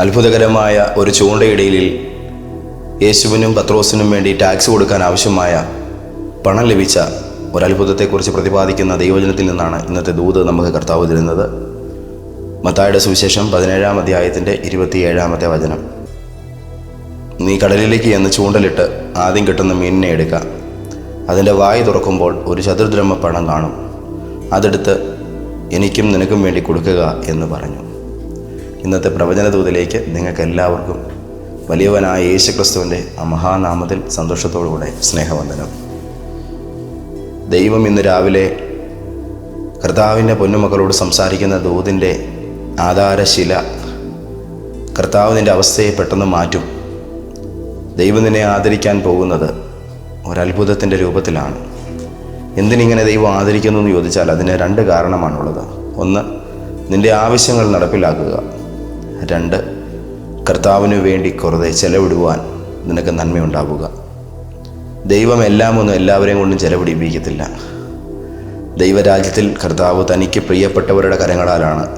അത്ഭുതകരമായ ഒരു ചൂണ്ടയിടയിൽ യേശുവിനും പത്രോസിനും വേണ്ടി ടാക്സ് കൊടുക്കാൻ ആവശ്യമായ പണം ലഭിച്ച ഒരു അത്ഭുതത്തെക്കുറിച്ച് പ്രതിപാദിക്കുന്ന ദൈവജനത്തിൽ നിന്നാണ് ഇന്നത്തെ ദൂത് നമുക്ക് കർത്താവ് തരുന്നത്. മത്തായുടെ സുവിശേഷം പതിനേഴാം അധ്യായത്തിന്റെ ഇരുപത്തിയേഴാമത്തെ വചനം. നീ കടലിലേക്ക് എന്ന് ചൂണ്ടലിട്ട് ആദ്യം കിട്ടുന്ന മീനിനെ എടുക്കുക അതിന്റെ വായി തുറക്കുമ്പോൾ ഒരു ചതുർദ്രമ പണം കാണും. അതെടുത്ത് എനിക്കും നിനക്കും വേണ്ടി കൊടുക്കുക എന്ന് പറഞ്ഞു. ഇന്നത്തെ പ്രവചന ദൂതിലേക്ക് നിങ്ങൾക്ക് എല്ലാവർക്കും വലിയവനായ യേശുക്രിസ്തുവിന്റെ ആ മഹാനാമത്തിൽ സന്തോഷത്തോടുകൂടെ സ്നേഹവന്ദനം. ദൈവം ഇന്ന് രാവിലെ കർത്താവിന്റെ പൊന്നുമക്കളോട് സംസാരിക്കുന്ന ദൂതിന്റെ ആധാരശില കർത്താവ് നിന്റെ അവസ്ഥയെ പെട്ടെന്ന് മാറ്റും. ദൈവം നിന്നെ ആദരിക്കാൻ പോകുന്നത് ഒരത്ഭുതത്തിന്റെ രൂപത്തിലാണ്. എന്തിനിങ്ങനെ ദൈവം ആദരിക്കുന്നു എന്ന് ചോദിച്ചാൽ അതിന് രണ്ട് കാരണമാണുള്ളത്. ഒന്ന് നിന്റെ ആവശ്യങ്ങൾ നടപ്പിലാക്കുക. രണ്ട് കർത്താവിന് വേണ്ടി കുറേ ചെലവിടുവാൻ നിനക്ക് നന്മയുണ്ടാവുക. ദൈവം എല്ലാം ഒന്നും എല്ലാവരെയും കൊണ്ടും ചെലവിടിപ്പിക്കത്തില്ല. ദൈവരാജ്യത്തിൽ കർത്താവ് തനിക്ക് പ്രിയപ്പെട്ടവരുടെ കരങ്ങളാലാണ്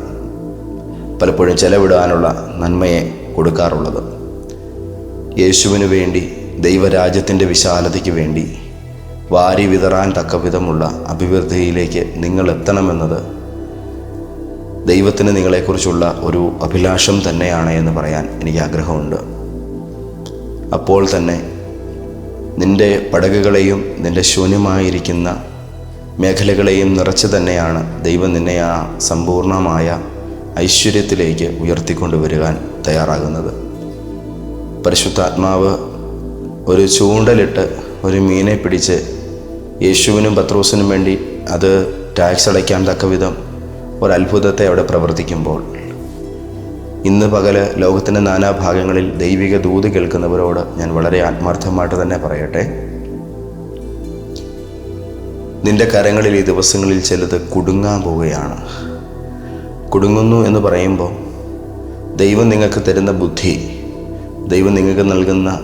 പലപ്പോഴും ചെലവിടാനുള്ള നന്മയെ കൊടുക്കാറുള്ളത്. യേശുവിന് വേണ്ടി ദൈവരാജ്യത്തിന്റെ വിശാലതയ്ക്ക് വേണ്ടി വാരി വിതറാൻ തക്ക വിധമുള്ള അഭിവൃദ്ധിയിലേക്ക് നിങ്ങൾ എത്തണമെന്നത് ദൈവത്തിന് നിങ്ങളെക്കുറിച്ചുള്ള ഒരു അഭിലാഷം തന്നെയാണ് എന്ന് പറയാൻ എനിക്ക് ആഗ്രഹമുണ്ട്. അപ്പോൾ തന്നെ നിന്റെ പടകുകളെയും നിന്റെ ശൂന്യമായിരിക്കുന്ന മേഖലകളെയും നിറച്ച് തന്നെയാണ് ദൈവം നിന്നെ ആ സമ്പൂർണമായ ഐശ്വര്യത്തിലേക്ക് ഉയർത്തിക്കൊണ്ടുവരുവാൻ തയ്യാറാകുന്നത്. പരിശുദ്ധാത്മാവ് ഒരു ചൂണ്ടലിട്ട് ഒരു മീനെ പിടിച്ച് യേശുവിനും പത്രോസിനും വേണ്ടി അത് ടാക്സ് അടയ്ക്കാൻ തക്ക വിധം ഒരത്ഭുതത്തെ അവിടെ പ്രവർത്തിക്കുമ്പോൾ. ഇന്ന് പകൽ ലോകത്തിന്റെ നാനാഭാഗങ്ങളിൽ ദൈവിക ദൂത് കേൾക്കുന്നവരോട് ഞാൻ വളരെ ആത്മാർത്ഥമായിട്ട് തന്നെ പറയട്ടെ. നിന്റെ കരങ്ങളിൽ ഈ ദിവസങ്ങളിൽ ചിലത് കുടുങ്ങാൻ പോവുകയാണ്. കുടുങ്ങുന്നു എന്ന് പറയുമ്പോൾ ദൈവം നിങ്ങൾക്ക് തരുന്ന ബുദ്ധി ദൈവം നിങ്ങൾക്ക് നൽകുന്ന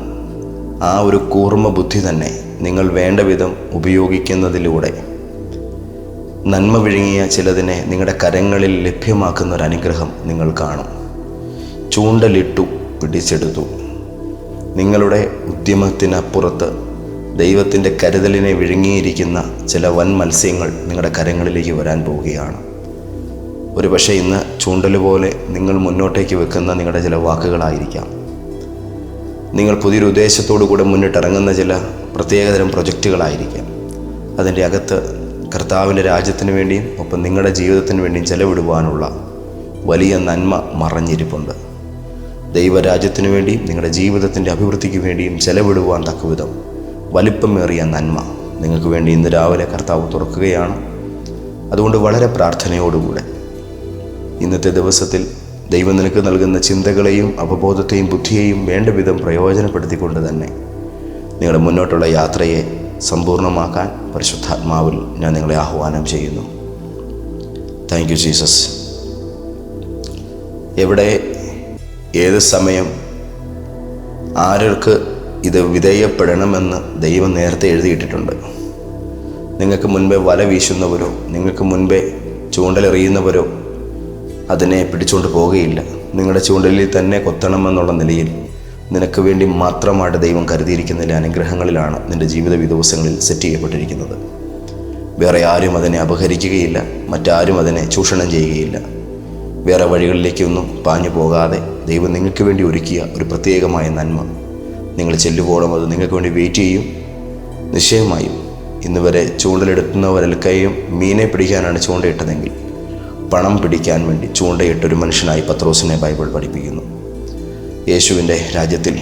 ആ ഒരു കൂർമ്മ ബുദ്ധി തന്നെ നിങ്ങൾ വേണ്ട വിധം ഉപയോഗിക്കുന്നതിലൂടെ നന്മ വിഴുങ്ങിയ ചിലതിനെ നിങ്ങളുടെ കരങ്ങളിൽ ലഭ്യമാക്കുന്ന ഒരു അനുഗ്രഹം നിങ്ങൾ കാണും. ചൂണ്ടലിട്ടു പിടിച്ചെടുത്തു. നിങ്ങളുടെ ഉദ്യമത്തിനപ്പുറത്ത് ദൈവത്തിന്റെ കരുതലിനെ വിഴുങ്ങിയിരിക്കുന്ന ചില വൻ മത്സ്യങ്ങൾ നിങ്ങളുടെ കരങ്ങളിലേക്ക് വരാൻ പോവുകയാണ്. ഒരു പക്ഷേ ഇന്ന് ചൂണ്ടൽ പോലെ നിങ്ങൾ മുന്നോട്ടേക്ക് വെക്കുന്ന നിങ്ങളുടെ ചില വാക്കുകളായിരിക്കാം. നിങ്ങൾ പുതിയൊരു ഉദ്ദേശത്തോടു കൂടെ മുന്നിട്ടിറങ്ങുന്ന ചില പ്രത്യേകതരം പ്രൊജക്റ്റുകളായിരിക്കാം. അതിന്റെ അകത്ത് കർത്താവിന്റെ രാജ്യത്തിന് വേണ്ടിയും ഒപ്പം നിങ്ങളുടെ ജീവിതത്തിന് വേണ്ടിയും ചെലവിടുവാനുള്ള വലിയ നന്മ മറഞ്ഞിരിപ്പുണ്ട്. ദൈവരാജ്യത്തിനു വേണ്ടിയും നിങ്ങളുടെ ജീവിതത്തിന്റെ അഭിവൃദ്ധിക്ക് വേണ്ടിയും ചെലവിടുവാൻ തക്കവിധം വലിപ്പമേറിയ നന്മ നിങ്ങൾക്ക് വേണ്ടി ഇന്ന് രാവിലെ കർത്താവ് തുറക്കുകയാണ്. അതുകൊണ്ട് വളരെ പ്രാർത്ഥനയോടുകൂടെ ഇന്നത്തെ ദിവസത്തിൽ ദൈവം നിനക്ക് നൽകുന്ന ചിന്തകളെയും അവബോധത്തെയും ബുദ്ധിയെയും വേണ്ട വിധം പ്രയോജനപ്പെടുത്തിക്കൊണ്ട് തന്നെ നിങ്ങളുടെ മുന്നോട്ടുള്ള യാത്രയെ സമ്പൂർണമാക്കാൻ പരിശുദ്ധാത്മാവിൽ ഞാൻ നിങ്ങളെ ആഹ്വാനം ചെയ്യുന്നു. താങ്ക് യു ജീസസ് എവിടെ ഏത് സമയം ആർക്ക് ഇത് വിധേയപ്പെടണമെന്ന് ദൈവം നേരത്തെ എഴുതിയിട്ടിട്ടുണ്ട്. നിങ്ങൾക്ക് മുൻപേ വല വീശുന്നവരോ നിങ്ങൾക്ക് മുൻപേ ചൂണ്ടലെറിയുന്നവരോ അതിനെ പിടിച്ചുകൊണ്ട് പോവുകയില്ല. നിങ്ങളുടെ ചൂണ്ടലിൽ തന്നെ കൊത്തണമെന്നുള്ള നിലയിൽ നിനക്ക് വേണ്ടി മാത്രമായിട്ട് ദൈവം കരുതിയിരിക്കുന്ന ചില അനുഗ്രഹങ്ങളിലാണ് നിന്റെ ജീവിത ദിവസങ്ങളിൽ സെറ്റ് ചെയ്യപ്പെട്ടിരിക്കുന്നത്. വേറെ ആരും അതിനെ അപഹരിക്കുകയില്ല മറ്റാരും അതിനെ ചൂഷണം ചെയ്യുകയില്ല. വേറെ വഴികളിലേക്കൊന്നും പാഞ്ഞു പോകാതെ ദൈവം നിങ്ങൾക്ക് വേണ്ടി ഒരുക്കിയ ഒരു പ്രത്യേകമായ നന്മ. നിങ്ങൾ ചെല്ലുവോളം അത് നിങ്ങൾക്ക് വേണ്ടി വെയിറ്റ് ചെയ്യും. നിശ്ചയമായും ഇന്ന് വരെ ചൂണ്ടലെടുക്കുന്നവരൽക്കയും മീനെ പിടിക്കാനാണ് ചൂണ്ടയിട്ടതെങ്കിൽ പണം പിടിക്കാൻ വേണ്ടി ചൂണ്ടയിട്ടൊരു മനുഷ്യനായി പത്രോസിനെ ബൈബിൾ പഠിപ്പിക്കുന്നു. യേശുവിന്റെ രാജ്യത്തിൽ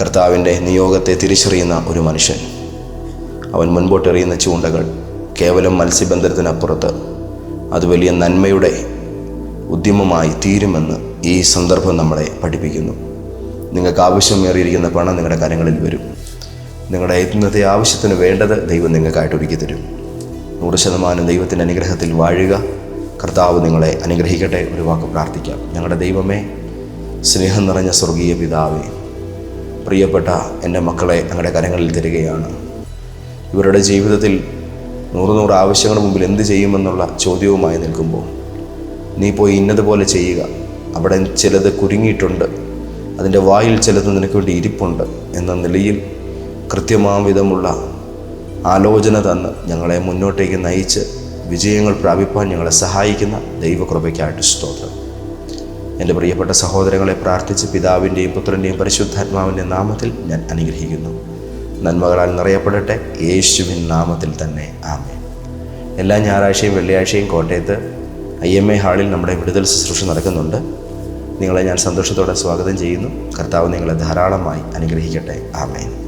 കർത്താവിന്റെ നിയോഗത്തെ തിരിച്ചറിയുന്ന ഒരു മനുഷ്യൻ. അവൻ മുൻപോട്ടെറിയുന്ന ചൂണ്ടകൾ കേവലം മത്സ്യബന്ധനത്തിനപ്പുറത്ത് അത് വലിയ നന്മയുടെ ഉദ്യമമായി തീരുമെന്ന് ഈ സന്ദർഭം നമ്മളെ പഠിപ്പിക്കുന്നു. നിങ്ങൾക്ക് ആവശ്യമേറിയിരിക്കുന്ന പണം നിങ്ങളുടെ കരങ്ങളിൽ വരും. നിങ്ങളുടെ ഇന്നത്തെ ആവശ്യത്തിന് വേണ്ടത് ദൈവം നിങ്ങൾക്കായിട്ട് ഒരുക്കി തരും. നൂറ് ശതമാനം ദൈവത്തിന്റെ അനുഗ്രഹത്തിൽ വാഴുക. കർത്താവ് നിങ്ങളെ അനുഗ്രഹിക്കട്ടെ ഒരു വാക്ക് പ്രാർത്ഥിക്കാം. ഞങ്ങളുടെ ദൈവമേ സ്നേഹം നിറഞ്ഞ സ്വർഗീയ പിതാവേ പ്രിയപ്പെട്ട എന്റെ മക്കളെ ഞങ്ങളുടെ കരങ്ങളിൽ തരികയാണ്. ഇവരുടെ ജീവിതത്തിൽ നൂറ് നൂറ് ആവശ്യങ്ങളുടെ മുമ്പിൽ എന്ത് ചെയ്യുമെന്നുള്ള ചോദ്യവുമായി നിൽക്കുമ്പോൾ നീ പോയി ഇന്നതുപോലെ ചെയ്യുക. അവിടെ ചിലത് കുരുങ്ങിയിട്ടുണ്ട്. അതിന്റെ വായിൽ ചിലത് നിനക്ക് വേണ്ടി ഇരിപ്പുണ്ട് എന്ന നിലയിൽ കൃത്യമാം വിധമുള്ള ആലോചന തന്ന് ഞങ്ങളെ മുന്നോട്ടേക്ക് നയിച്ച് വിജയങ്ങൾ പ്രാപിപ്പാൻ ഞങ്ങളെ സഹായിക്കുന്ന ദൈവകൃപയ്ക്കായിട്ട് സ്തോത്രം. എന്റെ പ്രിയപ്പെട്ട സഹോദരങ്ങളെ പ്രാർത്ഥിച്ച് പിതാവിന്റെയും പുത്രന്റെയും പരിശുദ്ധാത്മാവിന്റെ നാമത്തിൽ ഞാൻ അനുഗ്രഹിക്കുന്നു. നന്മകളാൽ നിറയപ്പെടട്ടെ. യേശുവിൻ നാമത്തിൽ തന്നെ. ആമേ എല്ലാ ഞായറാഴ്ചയും വെള്ളിയാഴ്ചയും കോട്ടയത്ത് ഐ എം എ ഹാളിൽ നമ്മുടെ വിടുതൽ ശുശ്രൂഷ നടക്കുന്നുണ്ട്. നിങ്ങളെ ഞാൻ സന്തോഷത്തോടെ സ്വാഗതം ചെയ്യുന്നു. കർത്താവ് നിങ്ങളെ ധാരാളമായി അനുഗ്രഹിക്കട്ടെ. ആമേൻ.